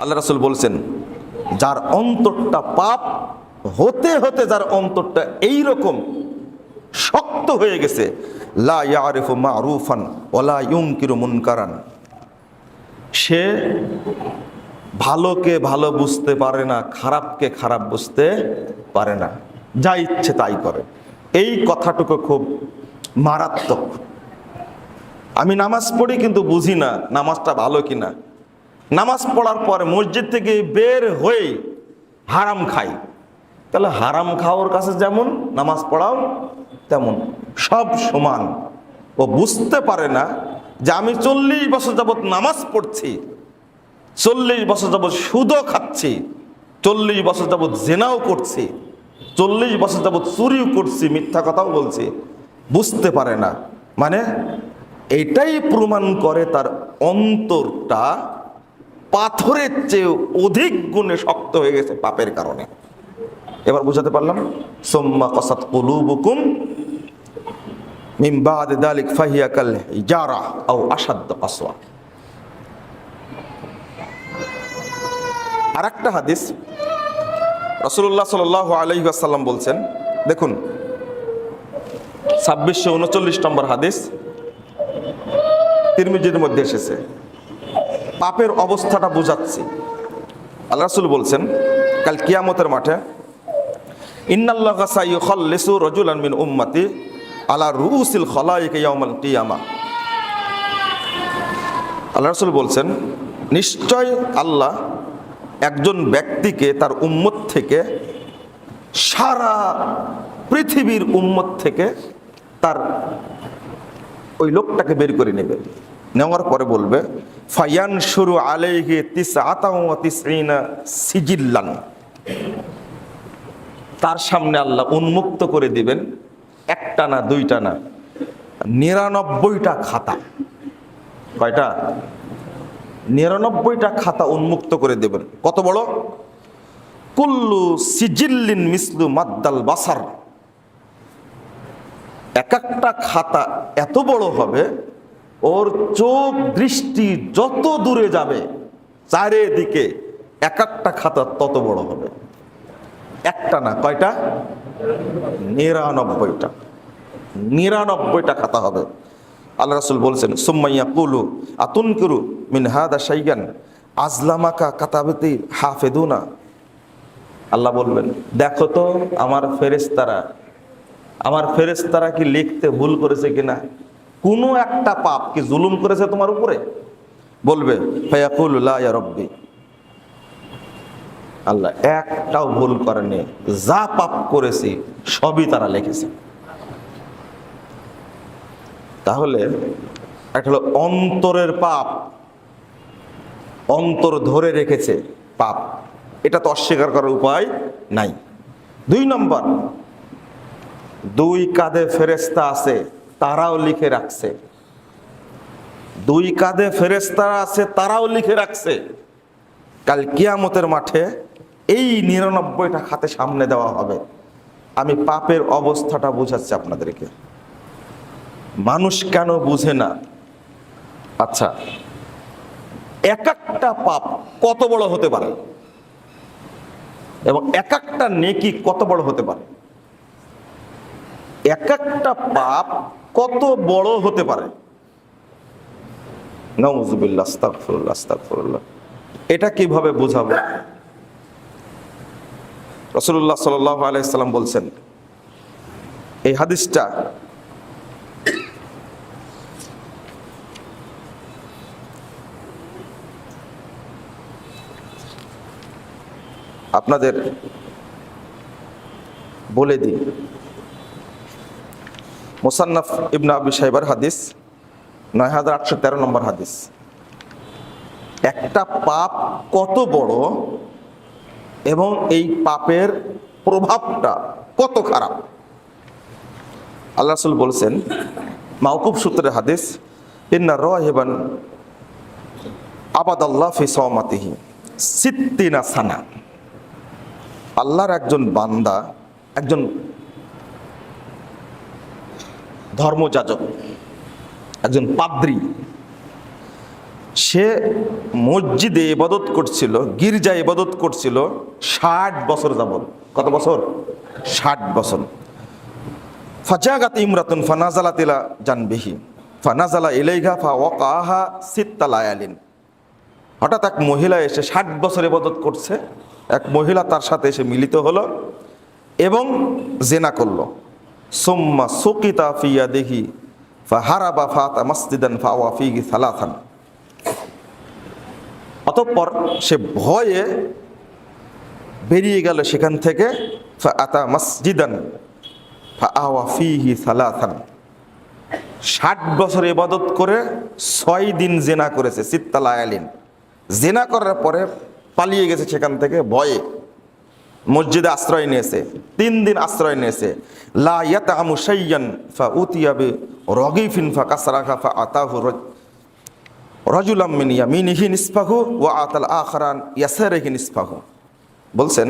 আল্লাহ রাসুল বলছেন, যার অন্তরটা পাপ, হতে হতে যার অন্তরটা এই রকম শক্ত হয়ে গেছে সে ভালোকে ভালো বুঝতে পারে না, খারাপকে খারাপ বুঝতে পারে না। যা ইচ্ছে তাই করে। এই কথাটুকু খুব মারাত্মক। আমি নামাজ পড়ি কিন্তু বুঝি না, নামাজটা ভালো কিনা। নামাজ পড়ার পরে মসজিদ থেকে বের হয়ে হারাম খাই। তাহলে হারাম খাওয়ার কাছে যেমন, নামাজ পড়াও তেমন। সব সমান। ও বুঝতে পারে না যে আমি চল্লিশ বছর যাবৎ নামাজ পড়ছি, চল্লিশ বছর যাবৎ সুদও খাচ্ছি, চল্লিশ বছর যাবৎ জেনাও করছি, চল্লিশ বছর যাবৎ চুরিও করছি, মিথ্যা কথাও বলছি। বুঝতে পারে না। মানে এটাই প্রমাণ করে তার অন্তরটা পাথরের চেয়ে অধিক গুণে শক্ত হয়ে গেছে পাপের কারণে। এবার বুঝাতে পারলাম? সোম্মা কসাত কুলুবুকুম মিন বাদ দালিক ফাহিয়া কাল হাদিস বলছেন, দেখুন, ছাব্বিশশো উনচল্লিশ নম্বর হাদিস তিরমিজির মধ্যে এসেছে। পাপের অবস্থাটা বোঝাচ্ছি। আল্লাহ রাসুল বলছেন, কাল কিয়ামতের মাঠে, ইন্নাল্লাহ রাজুলান মিন উম্মতি আলা রুউসিল খলাইকা ইয়াউমাল কিয়ামা। আল্লাহ রাসূল বলছেন, নিশ্চয় আল্লাহ একজন ব্যক্তিকে তার উম্মত থেকে, সারা পৃথিবীর উম্মত থেকে তার ওই লোকটাকে বের করে নেবে। নেওয়ার পরে বলবে ফায়ান শুরু আলাইহি তিস তিসঈনা সিজিল্লান। তার সামনে আল্লাহ উন্মুক্ত করে দিবেন একটা না দুইটা না নিরানব্বইটা খাতা। কয়টা? নিরানব্বইটা খাতা উন্মুক্ত করে দেবেন। কত বড়? কুল্লু সিজিল্লিন মিসলু মাদ্দাল বাসার। এক একটা খাতা এত বড় হবে ওর চোখ দৃষ্টি যত দূরে যাবে, চারিদিকে এক একটা খাতা তত বড় হবে। একটা না, কয়টা? নিরানব্বইটা। নিরানব্বইটা খাতা হবে। আল্লাহ রাসুল বলছেন সুম্মাইয়া কুলু আতুন কুরু মিন হাদা সাইগান আজলামাকা কাতাবেতি হাফেদুনা। আল্লাহ বলবেন, দেখো তো, আমার ফেরেস্তারা আমার ফেরেস্তারা কি লিখতে ভুল করেছে কিনা? কোনো একটা পাপ কি জুলুম করেছে তোমার উপরে? বলবে রব্বি। আল্লাহ একটাও ভুল করেনি যা পাপ করেছি, সবই তারা লিখেছে। তাহলে একটা হলো অন্তরের পাপ, অন্তর ধরে রেখেছে পাপ। এটা তো অস্বীকার করার উপায় নাই। দুই নম্বর, দুই কাঁধে ফেরেস্তা আছে। তারাও লিখে রাখছে। দুই কাঁধে ফেরেস্তা আছে, তারাও লিখে রাখছে। কাল কিয়ামতের মাঠে এই নিরানব্বইটা খাতে সামনে দেওয়া হবে। আমি পাপের অবস্থাটা বোঝাচ্ছি আপনাদেরকে। মানুষ কেন বুঝে না? আচ্ছা এক একটা পাপ কত বড় হতে পারে? এবং এক একটা নেকি কত বড় হতে পারে? এক একটা পাপ কত বড় হতে পারে? এটা কীভাবে বোঝাবো? রসুল্লাহ সাল্লাহ আলাইসাল্লাম বলছেন, এই হাদিসটা আপনাদের বলে দিই। মোসান্নাফ ইবনা আবি সাহেবার হাদিস, নয় হাজার আটশো তেরো নম্বর হাদিস। একটা পাপ কত বড় এবং এই পাপের প্রভাবটা কত খারাপ? আল্লাহ রসুল বলছেন মাউকুব সূত্রের হাদিস, ইন্না রহেবান আবাদ আল্লাহ ফি সমাতিহি সিত্তিনা সানা। আল্লাহর একজন বান্দা, একজন ধর্মযাজক, একজন পাদ্রী। সে মসজিদে ইবাদত করছিল গির্জা ইবাদত করছিল ষাট বছর যাবত কত বছর? ষাট বছর। ফাজাগাত ইমরাতুন ফানাজালাতিলা জানবিহি। ফানাজালা ইলাইহা ফা ওয়াকাহা সিত্তালায়ালিন হঠাৎ এক মহিলা এসে ষাট বছর ইবাদত করছে। এক মহিলা তার সাথে এসে মিলিত হলো এবং জেনা করল। সোম্মা সুকিতা ফিয়া দেখি ফা হারাবা ফাতা মসজিদান ফা ওয়াফিহি সালাথান অতঃপর সে ভয়ে বেরিয়ে গেল সেখান থেকে ফা আতা মসজিদান ফিহি সালাথান ষাট বছর ইবাদত করে ছয় দিন জেনা করেছে, সিত্তালা আয়ালিন জেনা করার পরে পালিয়ে গেছে সেখান থেকে ভয়ে। মসজিদে আশ্রয় নিয়েছে, তিন দিন আশ্রয় নিয়েছে। লা শাইয়ান ফা ওয়া বলছেন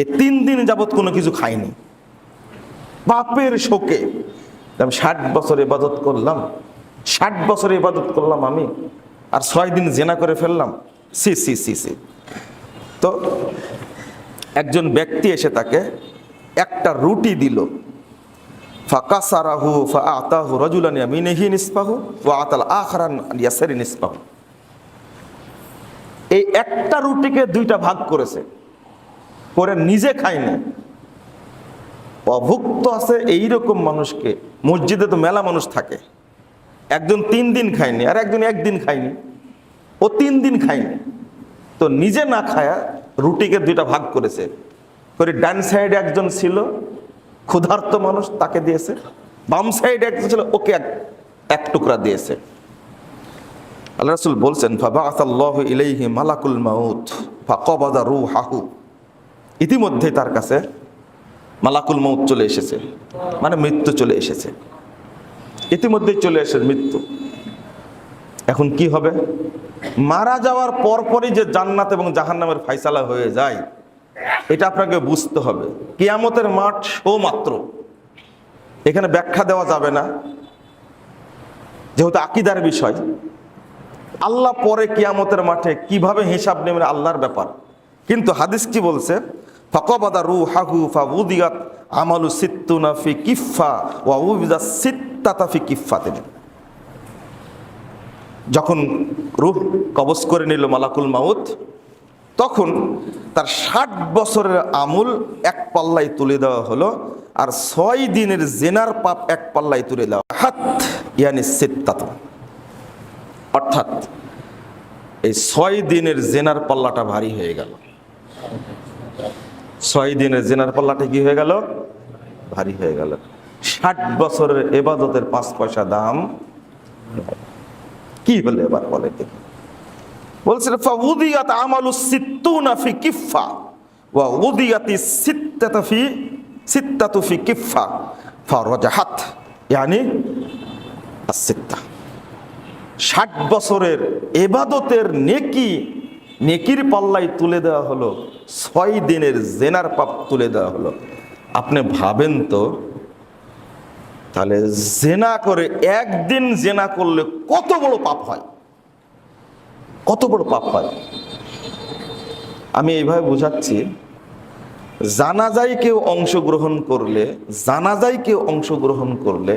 এই তিন দিন যাবত কোনো কিছু খায়নি বাপের শোকে। ষাট বছর ইবাদত করলাম। ষাট বছর ইবাদত করলাম আমি। আর ছয় দিন জেনা করে ফেললাম। সি সি সি সি। তো একজন ব্যক্তি এসে তাকে একটা রুটি দিল। ফাকাসারাহু ফাআতাহু রাজুলান ইয়ামিনিহি নিসফাহু ওয়া আতাল আখরান ইয়াসারি এই একটা রুটিকে দুইটা ভাগ করেছে। করে নিজে খায়নি। অভুক্ত আছে এইরকম মানুষকে। মসজিদে তো মেলা মানুষ থাকে। একজন তিন দিন খায়নি আর একজন একদিন খায়নি। ও তিন দিন খায়নি। তো নিজে না খায়া রুটিকে দুইটা ভাগ করেছে। করে ডান সাইডে একজন ছিল, ক্ষুধার্ত মানুষ, তাকে দিয়েছে। বাম সাইডে একজন ছিল, ওকে এক এক টুকরা দিয়েছে। আল্লাহ রাসূল বলছেন, ফাবাআসাল্লাহু ইলাইহি মালাকুল মাউত, ফাকাবাদা রূহাহু। ইতিমধ্যে তার কাছে মালাকুল মৌত চলে এসেছে। মানে মৃত্যু চলে এসেছে। ইতিমধ্যেই চলে এসেছে মৃত্যু। এখন কি হবে? মারা যাওয়ার পরপরই যে জান্নাত এবং জাহান্নামের ফাইসালা হয়ে যায়, এটা আপনাকে বুঝতে হবে। কিয়ামতের মাঠ শো মাত্র এখানে ব্যাখ্যা দেওয়া যাবে না। যেহেতু আকিদার বিষয়, আল্লাহ পরে কিয়ামতের মাঠে কীভাবে হিসাব নেবেন আল্লাহর ব্যাপার। কিন্তু হাদিস কি বলছে? ফকবাদা রু হাহু আমালু সিত্তুনা ফি কিফা ওয়া উবিদা সিত্তাতা ফি কিফাতেন যখন রুহ কবজ করে নিল মালাকুল মাউত, তখন তার ষাট বছরের আমুল এক পাল্লায় তুলে দেওয়া হলো আর ছয় দিনের জেনার পাপ এক পাল্লায় তুলে দেওয়া হাত ইয়ানি সিত্তাত। অর্থাৎ এই ছয় দিনের জেনার পাল্লাটা ভারী হয়ে গেল। ছয় দিনের জেনার পাল্লাটা কি হয়ে গেল? ভারী হয়ে গেল। ষাট বছরের এবাদতের পাঁচ পয়সা দাম। কি হলো এবার বলে দেখি। বলছিল, ফাউদিয়াত আমালু সিত্তুনা ফি কিফা ওয়া উদিয়াতি সিত্তাতা ফি, সিত্তাতু ফি কিফা ফারাজাহাত। ইয়ানি আসিত্তা ষাট বছরের এবাদতের নেকি, নেকির পাল্লাই তুলে দেওয়া হলো, ছয় দিনের জেনার পাপ তুলে দেওয়া হলো। আপনি ভাবেন তো তাহলে জেনা করে, একদিন জেনা করলে কত বড় পাপ হয়? কত বড় পাপ হয়? আমি এইভাবে বুঝাচ্ছি জানাজাই কেউ অংশগ্রহণ করলে জানাজাই কেউ অংশগ্রহণ করলে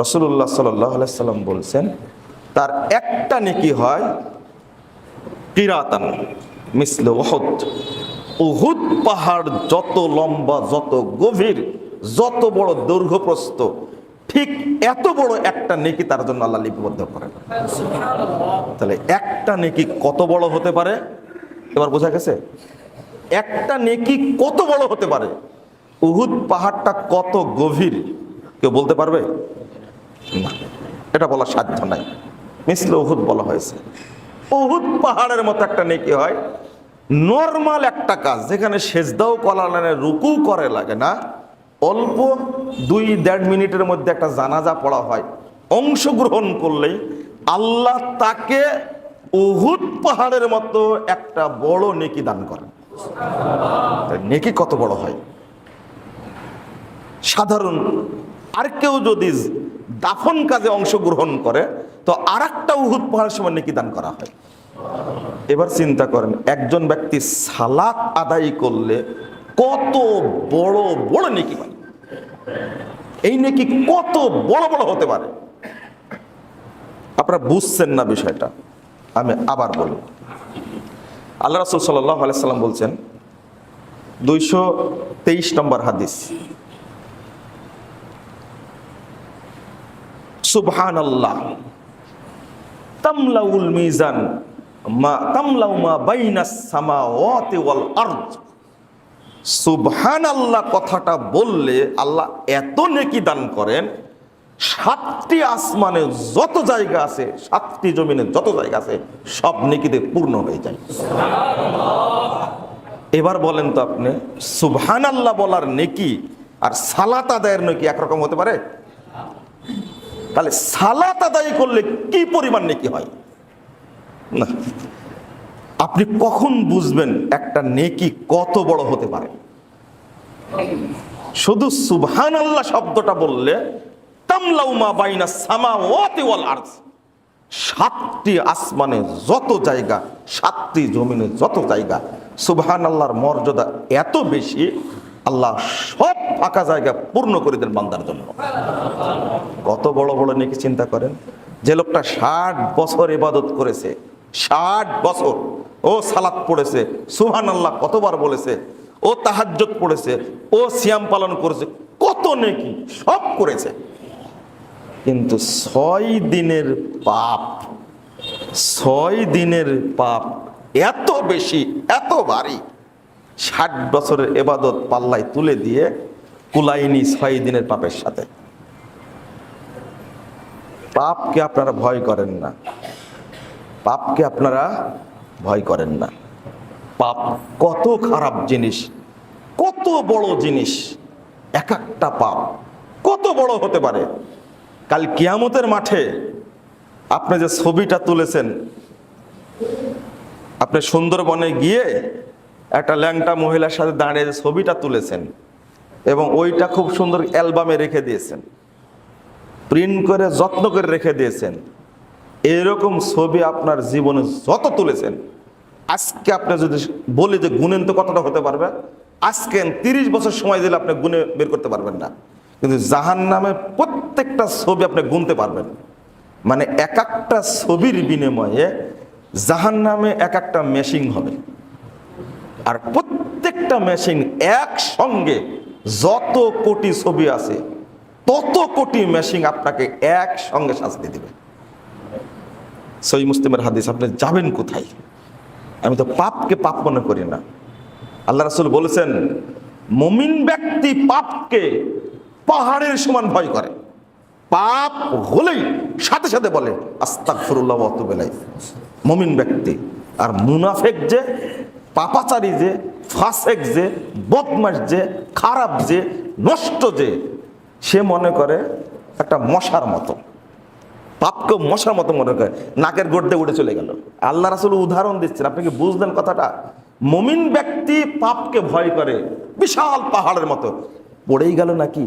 রসুল্লাহ সাল্লাহ সাল্লাম বলছেন, তার একটা নেকি হয় কিরাতান, মিসল ওহদ উহুদ পাহাড় যত লম্বা, যত গভীর যত বড় দৈর্ঘ্যপ্রস্ত ঠিক এত বড় একটা নেকি তার জন্য আল্লাহ লিপিবদ্ধ করেন। তাহলে একটা নেকি কত বড় হতে পারে? এবার বোঝা গেছে? একটা নেকি কত বড় হতে পারে? উহুদ পাহাড়টা কত গভীর? কেউ বলতে পারবে? এটা বলার সাধ্য নাই। মিসলে উহুদ বলা হয়েছে। উহুদ পাহাড়ের মতো একটা নেকি হয়, নর্মাল একটা কাজ, যেখানে সেজদাও কলা লাগে রুকু করে লাগে না অল্প দুই দেড় মিনিটের মধ্যে একটা জানাজা পড়া হয়। অংশগ্রহণ করলেই আল্লাহ তাকে উহুদ পাহাড়ের মতো একটা বড় নেকি দান করেন। নেকি কত বড় হয়? সাধারণ আর কেউ যদি দাফন কাজে অংশগ্রহণ করে, তো আর একটা উহুদ পাহাড়ের সময় নেকি দান করা হয়। এবার চিন্তা করেন, একজন ব্যক্তি সালাত আদায় করলে কত বড় বড় নেকি পায় এই নেকি কত বড় বড় হতে পারে। আপনারা বুঝছেন না বিষয়টা। আমি আবার বলি। আল্লাহ রাসুল সাল্লাহ আলাইসাল্লাম বলছেন, দুইশো তেইশ নম্বর হাদিস। সুবহান আল্লাহ তামলাউল মিজান মা, তামলাউ মা বাইনাস সামাওয়াতি ওয়াল আরদ। সুবহান আল্লাহ কথাটা বললে আল্লাহ এত নেকি দান করেন, সাতটি আসমানে যত জায়গা আছে, সাতটি জমিনে যত জায়গা আছে, সব নেকিতে পূর্ণ হয়ে যায়। এবার বলেন তো আপনি সুবহান আল্লাহ বলার নেকি আর সালাত আদায়ের নেকি একরকম হতে পারে? তাহলে সালাত আদায় করলে কি পরিমাণ নেকি হয়? না। আপনি কখন বুঝবেন একটা নেকি কত বড় হতে পারে? শুধু সুবহান আল্লাহ শব্দটা বললে তামলাউমা বাইনা সামাওয়াতি ওয়াল সাতটি আসমানে যত জায়গা, সাতটি জমিনে যত জায়গা সুবহান আল্লাহর মর্যাদা এত বেশি, আল্লাহ সব ফাঁকা জায়গা পূর্ণ করে দেন বান্দার জন্য। কত বড় বড় নাকি চিন্তা করেন? যে লোকটা ষাট বছর ইবাদত করেছে, ষাট বছর ও সালাত পড়েছে সুহান আল্লাহ কতবার বলেছে, ও তাহাজ্জত পড়েছে, ও সিয়াম পালন করেছে, কত নেকি, সব করেছে। কিন্তু ছয় দিনের পাপ, ছয় দিনের পাপ এত বেশি, এত ভারী, ষাট বছরের এবাদত পাল্লায় তুলে দিয়ে কুলাইনি ছয় দিনের পাপের সাথে। পাপকে আপনারা ভয় করেন না। পাপকে আপনারা ভয় করেন না। পাপ কত খারাপ জিনিস, কত বড় জিনিস, এক একটা পাপ কত বড় হতে পারে। কাল কিয়ামতের মাঠে আপনি যে ছবিটা তুলেছেন, আপনি সুন্দরবনে গিয়ে একটা ল্যাংটা মহিলার সাথে দাঁড়িয়ে যে ছবিটা তুলেছেন এবং ওইটা খুব সুন্দর অ্যালবামে রেখে দিয়েছেন, প্রিন্ট করে যত্ন করে রেখে দিয়েছেন এরকম ছবি আপনার জীবনে যত তুলেছেন, আজকে আপনি যদি বলি যে গুণেন তো কতটা হতে পারবে? আজকে তিরিশ বছর সময় দিলে আপনি গুনে বের করতে পারবেন না। কিন্তু জাহান নামে প্রত্যেকটা ছবি আপনি গুনতে পারবেন। মানে এক একটা ছবির বিনিময়ে জাহান নামে এক একটা মেশিং হবে। আর প্রত্যেকটা মেশিন একসঙ্গে যত কোটি ছবি আছে, তত কোটি মেশিন আপনাকে একসঙ্গে শাস্তি দিবে। সই মুসলিমের হাদিস, আপনি যাবেন কোথায়? আমি তো পাপকে পাপ মনে করি না। আল্লাহ রাসুল বলেছেন, মমিন ব্যক্তি পাপকে পাহাড়ের সমান ভয় করে। পাপ হলেই সাথে সাথে বলে আস্তাক ফিরুল্লাহ মমিন ব্যক্তি, আর মুনাফেক যে, পাপাচারী যে, ফাসেক যে বদমাস যে, খারাপ যে, নষ্ট যে, সে মনে করে একটা মশার মতো। পাপকে মশার মতো মনে করে, নাকের গড়তে উঠে চলে গেল। আল্লাহ রাসুল উদাহরণ দিচ্ছেন, আপনি কি বুঝলেন কথাটা? মমিন ব্যক্তি পাপকে ভয় করে, বিশাল পাহাড়ের মতো। পড়েই গেল নাকি?